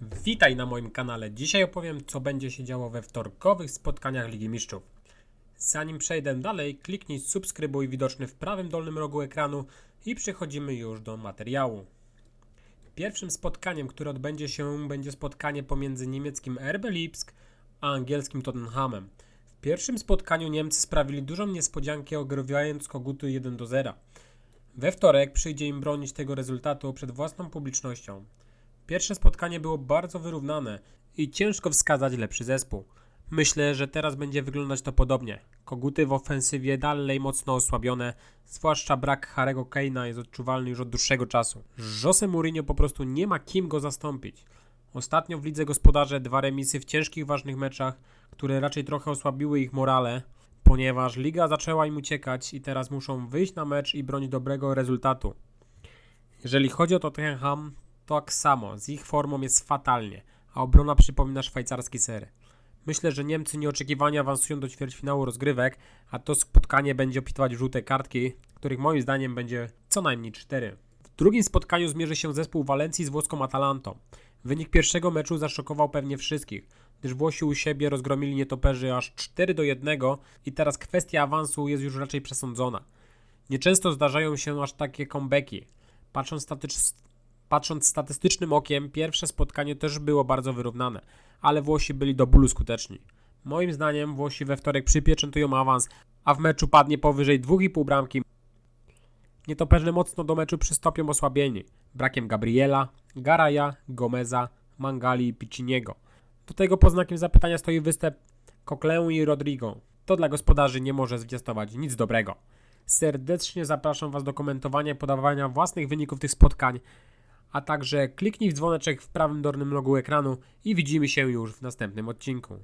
Witaj na moim kanale. Dzisiaj opowiem, co będzie się działo we wtorkowych spotkaniach Ligi Mistrzów. Zanim przejdę dalej, kliknij subskrybuj widoczny w prawym dolnym rogu ekranu i przechodzimy już do materiału. Pierwszym spotkaniem, które odbędzie się, będzie spotkanie pomiędzy niemieckim RB Lipsk a angielskim Tottenhamem. W pierwszym spotkaniu Niemcy sprawili dużą niespodziankę, ogrywając koguty 1 do 0. We wtorek przyjdzie im bronić tego rezultatu przed własną publicznością. Pierwsze spotkanie było bardzo wyrównane i ciężko wskazać lepszy zespół. Myślę, że teraz będzie wyglądać to podobnie. Koguty w ofensywie dalej mocno osłabione, zwłaszcza brak Harego Kane'a jest odczuwalny już od dłuższego czasu. Jose Mourinho po prostu nie ma kim go zastąpić. Ostatnio w lidze gospodarze dwa remisy w ciężkich, ważnych meczach, które raczej trochę osłabiły ich morale, ponieważ liga zaczęła im uciekać i teraz muszą wyjść na mecz i bronić dobrego rezultatu. Jeżeli chodzi o Tottenham, to tak samo, z ich formą jest fatalnie, a obrona przypomina szwajcarski ser. Myślę, że Niemcy nieoczekiwanie awansują do ćwierćfinału rozgrywek, a to spotkanie będzie opitować żółte kartki, których moim zdaniem będzie co najmniej 4. W drugim spotkaniu zmierzy się zespół Walencji z włoską Atalantą. Wynik pierwszego meczu zaszokował pewnie wszystkich, gdyż Włosi u siebie rozgromili nietoperzy aż 4 do 1 i teraz kwestia awansu jest już raczej przesądzona. Nieczęsto zdarzają się aż takie comebacki. Patrząc, statycz... Patrząc statystycznym okiem, pierwsze spotkanie też było bardzo wyrównane, ale Włosi byli do bólu skuteczni. Moim zdaniem Włosi we wtorek przypieczętują awans, a w meczu padnie powyżej 2,5 bramki. Nietoperze mocno do meczu przystąpią osłabieni, brakiem Gabriela, Garaja, Gomeza, Mangali i Picciniego. Do tego pod znakiem zapytania stoi występ Coquelin i Rodrigo. To dla gospodarzy nie może zwiastować nic dobrego. Serdecznie zapraszam Was do komentowania i podawania własnych wyników tych spotkań, a także kliknij w dzwoneczek w prawym dolnym rogu ekranu i widzimy się już w następnym odcinku.